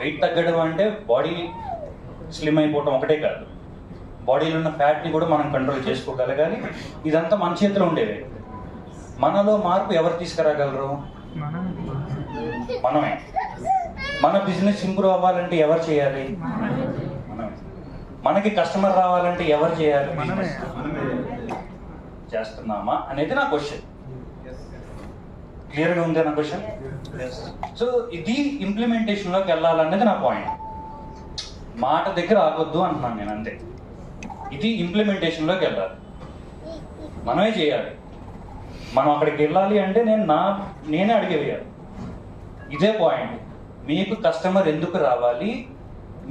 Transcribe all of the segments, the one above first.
Wait తగ్గడం అంటే body slim అయిపోవటం ఒకటే కాదు. బాడీలో ఉన్న ఫ్యాట్ని కూడా మనం కంట్రోల్ చేసుకోగలగాలి. ఇదంతా మన చేతిలో ఉండేది. మనలో మార్పు ఎవరు తీసుకురాగలరు? మనమే. మన బిజినెస్ ఇంప్రూవ్ అవ్వాలంటే ఎవరు చేయాలి? మనమే. మనకి కస్టమర్ రావాలంటే ఎవరు చేయాలి? చేస్తున్నామా? అనేది నా క్వశ్చన్. క్లియర్గా ఉందే నా క్వశ్చన్? సో ఇది ఇంప్లిమెంటేషన్లోకి వెళ్ళాలనేది నా పాయింట్ మాట దగ్గర ఆగొద్దు అంటున్నాను నేను అంతే. ఇది ఇంప్లిమెంటేషన్లోకి వెళ్ళాలి. మనమే చేయాలి. మనం అక్కడికి వెళ్ళాలి అంటే నేను నా నేనే అడిగేయాలి ఇదే పాయింట్ మీకు కస్టమర్ ఎందుకు రావాలి?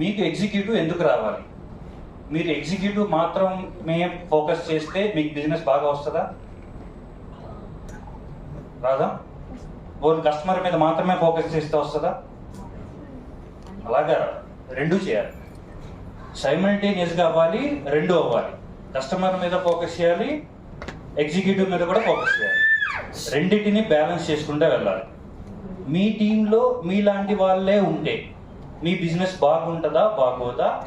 మీకు ఎగ్జిక్యూటివ్ ఎందుకు రావాలి? మీరు ఎగ్జిక్యూటివ్ మాత్రం మే ఫోకస్ చేస్తే మీకు బిజినెస్ బాగా వస్తుందా? రాదా? ఓన్ కస్టమర్ మీద మాత్రమే ఫోకస్ చేస్తే వస్తుందా? అలాగా. రెండు చేయాలి. సైమల్టేనియస్గా అవ్వాలి రెండు అవ్వాలి. కస్టమర్ మీద ఫోకస్ చేయాలి ఎగ్జిక్యూటివ్ మీద కూడా ఫోకస్ చేయాలి. రెండింటిని బ్యాలెన్స్ చేసుకుంటూ వెళ్ళాలి. మీ టీంలో మీలాంటి వాళ్ళే ఉంటే మీ బిజినెస్ బాగుంటుందా బాగోదా?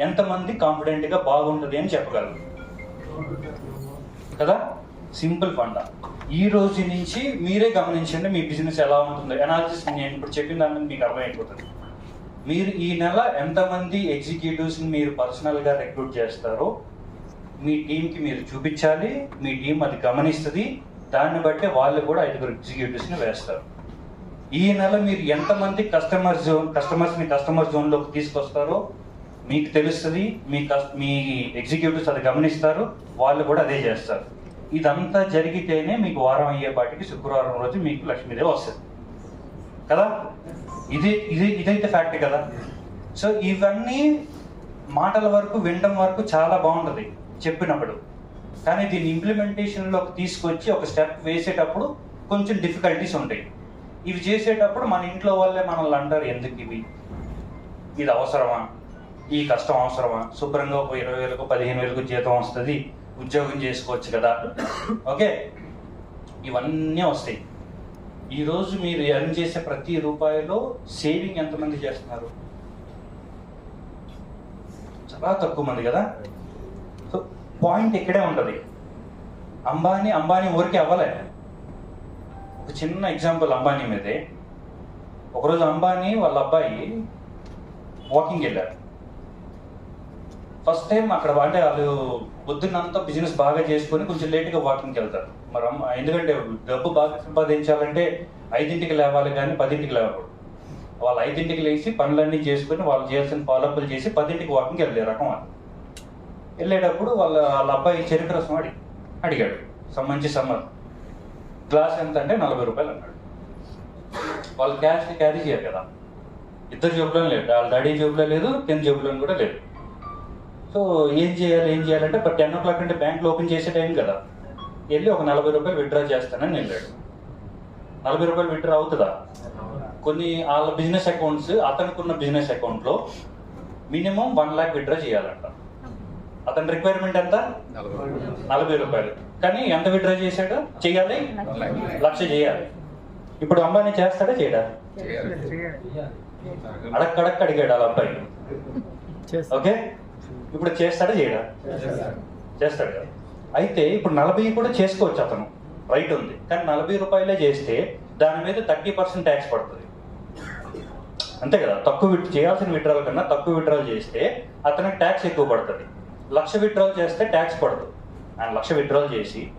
ఎంతమంది కాన్ఫిడెంట్గా బాగుంటుంది అని చెప్పగలరు? కదా? సింపుల్ ఫండ. ఈ రోజు నుంచి మీరే గమనించండి మీ బిజినెస్ ఎలా ఉంటుందో. అనాలిసిస్ నేను ఇప్పుడు చెప్పిన దాని మీద మీకు అర్థమైపోతుంది. మీరు ఈ నెల ఎంతమంది ఎగ్జిక్యూటివ్స్ని మీరు పర్సనల్గా రిక్రూట్ చేస్తారో మీ టీంకి మీరు చూపించాలి మీ టీం అది గమనిస్తుంది దాన్ని బట్టి వాళ్ళు కూడా ఐదుగురు ఎగ్జిక్యూటివ్స్ని వేస్తారు. ఈ నెల మీరు ఎంతమంది కస్టమర్ జోన్ కస్టమర్స్ని కస్టమర్ జోన్లోకి తీసుకొస్తారో మీకు తెలుస్తుంది మీ కస్ మీ ఎగ్జిక్యూటివ్స్ అది గమనిస్తారు వాళ్ళు కూడా అదే చేస్తారు. ఇదంతా జరిగితేనే మీకు వారం అయ్యేపాటికి శుక్రవారం రోజు మీకు లక్ష్మీదేవి వస్తుంది. కదా? ఇది ఇది ఇదైతే ఫ్యాక్ట్ కదా? సో ఇవన్నీ మాటల వరకు వినడం వరకు చాలా బాగుంటుంది చెప్పినప్పుడు. కానీ దీన్ని ఇంప్లిమెంటేషన్లోకి తీసుకొచ్చి ఒక స్టెప్ వేసేటప్పుడు కొంచెం డిఫికల్టీస్ ఉంటాయి. ఇవి చేసేటప్పుడు మన ఇంట్లో వాళ్ళే మనల్ని అంటారు ఎందుకు ఇవి? ఇది అవసరమా? ఈ కష్టం అవసరమా? శుభ్రంగా ఒక ఇరవై వేలకు పదిహేను వేలకు జీతం వస్తుంది. ఉద్యోగం చేసుకోవచ్చు కదా. ఓకే? ఇవన్నీ వస్తాయి. ఈరోజు మీరు ఎర్న్ చేసే ప్రతి రూపాయిలో సేవింగ్ ఎంతమంది చేస్తున్నారు? చాలా తక్కువ మంది కదా? సో పాయింట్ ఇక్కడే ఉంటుంది. అంబానీ అంబానీ ఊరికే అవ్వలే. ఒక చిన్న ఎగ్జాంపుల్ అంబానీ మీదే. ఒకరోజు అంబానీ వాళ్ళ అబ్బాయి వాకింగ్ వెళ్ళారు. ఫస్ట్ టైం అక్కడ అంటే వాళ్ళు పొద్దున్నంతా బిజినెస్ బాగా చేసుకొని కొంచెం లేట్గా వాకింగ్కి వెళ్తారు. మరి ఎందుకంటే డబ్బు బాగా సంపాదించాలంటే ఐదింటికి లేవాలి కానీ పదింటికి లేవకూడదు. వాళ్ళు ఐదింటికి లేచి పనులన్నీ చేసుకొని వాళ్ళు చేయాల్సిన ఫాలోఅప్లు చేసి పదింటికి వాకింగ్కి వెళ్ళే రకం వాళ్ళు. వెళ్ళేటప్పుడు వాళ్ళ వాళ్ళ అబ్బాయి చరిత్ర రసం అడి అడిగాడు. మంచి సమ్మర్. గ్లాస్ ఎంత అంటే నలభై రూపాయలు అన్నాడు. వాళ్ళు క్యాష్ క్యారీ చేయరు కదా. ఇద్దరు జేబులో లేదు వాళ్ళ డాడీ జేబులో లేదు కింద జేబులో కూడా లేదు. సో ఏం చేయాలి ఏం చేయాలంటే బట్ టెన్ ఓ క్లాక్ అంటే బ్యాంక్లో ఓపెన్ చేసే టైం కదా. వెళ్ళి ఒక నలభై రూపాయలు విత్డ్రా చేస్తానని వెళ్ళాడు. నలభై రూపాయలు విత్డ్రా అవుతుందా? కొన్ని వాళ్ళ బిజినెస్ అకౌంట్స్ అతనికి బిజినెస్ అకౌంట్లో మినిమం వన్ ల్యాక్ విత్డ్రా చేయాలంట. అతని రిక్వైర్మెంట్ ఎంత? నలభై రూపాయలు. కానీ ఎంత విత్డ్రా చేశాడు? చేయాలి? లక్ష చేయాలి. ఇప్పుడు అంబానీ చేస్తాడా చేయడా? అడక్కడక్క అడిగాడు వాళ్ళ అబ్బాయి ఓకే? ఇప్పుడు చేస్తాడా చేయడా? చేస్తాడు కదా. అయితే ఇప్పుడు నలభై కూడా చేసుకోవచ్చు అతను. రైట్ ఉంది. కానీ నలభై రూపాయలే చేస్తే దాని మీద థర్టీ పర్సెంట్ ట్యాక్స్ పడుతుంది. అంతే కదా. తక్కువ విత్ చేయాల్సిన విత్డ్రాల్ కన్నా తక్కువ విత్డ్రాల్ చేస్తే అతనికి ట్యాక్స్ ఎక్కువ పడుతుంది. లక్ష విత్డ్రాల్ చేస్తే ట్యాక్స్ పడదు. ఆయన లక్ష విత్డ్రాల్ చేసి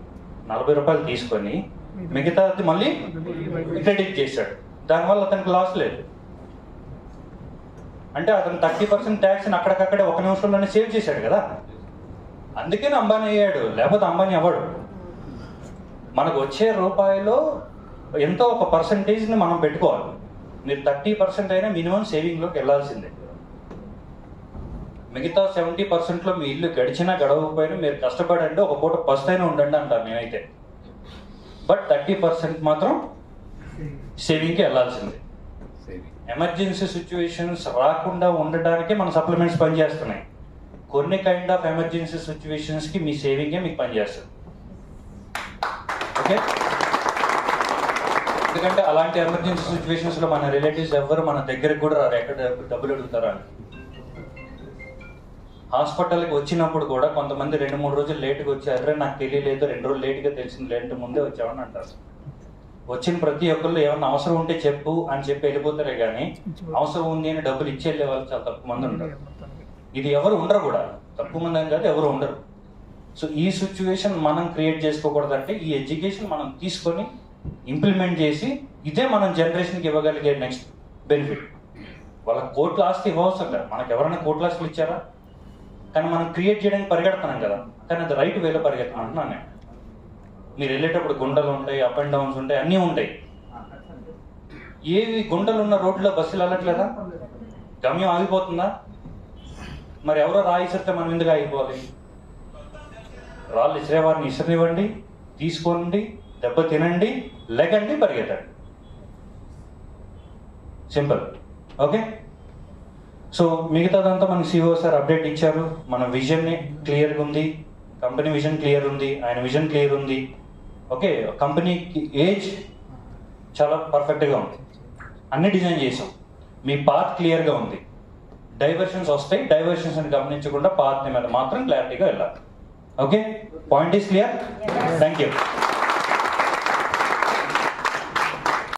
నలభై రూపాయలు తీసుకొని మిగతాది మళ్ళీ క్రెడిట్ చేశాడు. దానివల్ల అతనికి లాస్ లేదు. అంటే అతను థర్టీ పర్సెంట్ ట్యాక్స్ని అక్కడికక్కడే ఒక నిమిషంలోనే సేవ్ చేశాడు కదా. అందుకే అంబానీ అయ్యాడు లేకపోతే అంబానీ అవ్వడు. మనకు వచ్చే రూపాయిలో ఎంతో ఒక పర్సంటేజ్ని మనం పెట్టుకోవాలి. మీరు థర్టీ పర్సెంట్ అయినా మినిమం సేవింగ్లోకి వెళ్ళాల్సిందే. మిగతా సెవెంటీ పర్సెంట్లో మీ ఇల్లు గడిచినా గడవకపోయినా మీరు కష్టపడండి ఒక పూట ఫస్ట్ అయినా ఉండండి అంటాను నేనైతే బట్ థర్టీ పర్సెంట్ మాత్రం సేవింగ్కి వెళ్ళాల్సిందే. ఎమర్జెన్సీ సిచ్యువేషన్స్ రాకుండా ఉండటానికి మన సప్లిమెంట్స్ పనిచేస్తున్నాయి. కొన్ని కైండ్ ఆఫ్ ఎమర్జెన్సీ సిచ్యువేషన్స్కి మీ సేవింగే మీకు పనిచేస్తుంది. ఓకే ఎందుకంటే అలాంటి ఎమర్జెన్సీ సిచ్యువేషన్స్లో మన రిలేటివ్స్ ఎవరు మన దగ్గరకు కూడా రారు. ఎక్కడ డబ్బులు అడుగుతారా అని. హాస్పిటల్కి వచ్చినప్పుడు కూడా కొంతమంది రెండు మూడు రోజులు లేట్గా వచ్చారు. నాకు తెలియలేదు. రెండు రోజులు లేట్గా తెలిసింది. లేదంటే ముందే వచ్చామని అంటారు. వచ్చిన ప్రతి ఒక్కళ్ళు ఏమన్నా అవసరం ఉంటే చెప్పు అని చెప్పి వెళ్ళిపోతారే కానీ అవసరం ఉంది అని డబ్బులు ఇచ్చి వెళ్ళే వాళ్ళు చాలా తక్కువ మంది ఉంటారు. ఇది ఎవరు ఉండరు కూడా. తక్కువ మంది అని కాదు ఎవరు ఉండరు. సో ఈ సిచ్యువేషన్ మనం క్రియేట్ చేసుకోకూడదంటే ఈ ఎడ్యుకేషన్ మనం తీసుకొని ఇంప్లిమెంట్ చేసి ఇదే మనం జనరేషన్కి ఇవ్వగలిగే నెక్స్ట్ బెనిఫిట్ వాళ్ళ కోట్ల ఆస్తి ఇవ్వవసరం లేదు మనకు ఎవరైనా కోట్ల ఆస్తులు ఇచ్చారా? కానీ మనం క్రియేట్ చేయడానికి పరిగెడుతున్నాం కదా. కానీ అది రైట్ వేలో పరిగెత్తాను అంటున్నాను నేను. మీరు వెళ్ళేటప్పుడు గుండలు ఉంటాయి అప్ అండ్ డౌన్స్ ఉంటాయి అన్నీ ఉంటాయి. ఏవి గుండలు ఉన్న రోడ్లో బస్సులు వెళ్ళట్లేదా? గమ్యం ఆగిపోతుందా? మరి ఎవరో రాయిస్తే మనం ఎందుకు ఆగిపోవాలి? రాళ్ళు ఇసిరేవారిని ఇసరినివ్వండి తీసుకోండి దెబ్బ తినండి లెగండి పరిగెత్తండి. సింపుల్ ఓకే సో మిగతాదంతా మనకి సిఓ సార్ అప్డేట్ ఇచ్చారు. మన విజన్ క్లియర్గా ఉంది. కంపెనీ విజన్ క్లియర్ ఉంది. ఆయన విజన్ క్లియర్ ఉంది. ఓకే కంపెనీకి ఏజ్ చాలా పర్ఫెక్ట్గా ఉంది. అన్ని డిజైన్ చేసాం మీ పాత్ క్లియర్గా ఉంది. డైవర్షన్స్ వస్తాయి. డైవర్షన్స్ అని గమనించకుండా పాత్ మీద మాత్రం క్లారిటీగా వెళ్ళాలి. Okay? Point is clear thank you